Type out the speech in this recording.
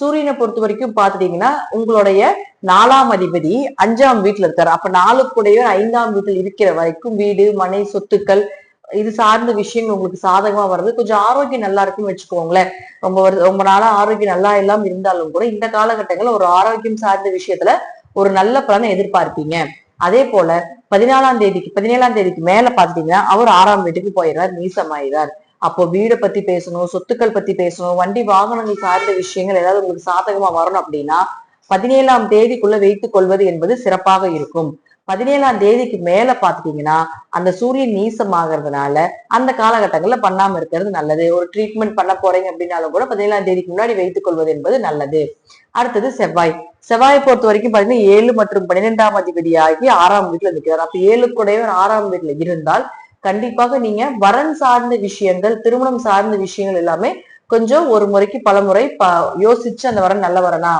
சூரியனை பொறுத்த வரைக்கும் பாத்துட்டீங்கன்னா உங்களுடைய நாலாம் அதிபதி அஞ்சாம் வீட்டுல இருக்காரு. அப்ப நாலுக்குடைய ஐந்தாம் வீட்டில் இருக்கிற வரைக்கும் வீடு மனை சொத்துக்கள் இது சார்ந்த விஷயங்கள் உங்களுக்கு சாதகமா வர்றது கொஞ்சம் ஆரோக்கியம் நல்லா இருக்குன்னு வச்சுக்கோங்களேன். ரொம்ப வருஷ- ரொம்ப நாளா ஆரோக்கியம் நல்லா இல்லாம இருந்தாலும் கூட இந்த காலகட்டங்கள்ல ஒரு ஆரோக்கியம் சார்ந்த விஷயத்துல ஒரு நல்ல பலனை எதிர்பார்ப்பீங்க. அதே போல பதினாலாம் தேதிக்கு பதினேழாம் தேதிக்கு மேல பாத்தீங்கன்னா அவர் ஆறாம் வீட்டுக்கு போயிடுறார் நீசமாயிறார் அப்போ வீடை பத்தி பேசணும் சொத்துக்கள் பத்தி பேசணும் வண்டி வாகனங்கள் சார்ந்த விஷயங்கள் ஏதாவது உங்களுக்கு சாதகமா வரணும் அப்படின்னா பதினேழாம் தேதிக்குள்ள வைத்துக் கொள்வது என்பது சிறப்பாக இருக்கும். பதினேழாம் தேதிக்கு மேல பாத்துட்டீங்கன்னா அந்த சூரியன் நீசமாகறதுனால அந்த காலகட்டங்கள்ல பண்ணாம இருக்கிறது நல்லது. ஒரு ட்ரீட்மெண்ட் பண்ண போறீங்க அப்படின்னாலும் கூட பதினேழாம் தேதிக்கு முன்னாடி வைத்துக் கொள்வது என்பது நல்லது. அடுத்தது செவ்வாய். செவ்வாயை பொறுத்த வரைக்கும் பாத்தீங்கன்னா ஏழு மற்றும் பன்னிரெண்டாம் அதிபதி ஆகி ஆறாம் வீட்டுல நிற்கிறார் அப்ப ஏழுக்குடையவர் ஆறாம் வீட்டுல இருந்தால் கண்டிப்பாக நீங்க வரன் சார்ந்த விஷயங்கள் திருமணம் சார்ந்த விஷயங்கள் எல்லாமே கொஞ்சம் ஒரு முறைக்கு பல முறை யோசிச்சு அந்த வரன் நல்ல வரனா?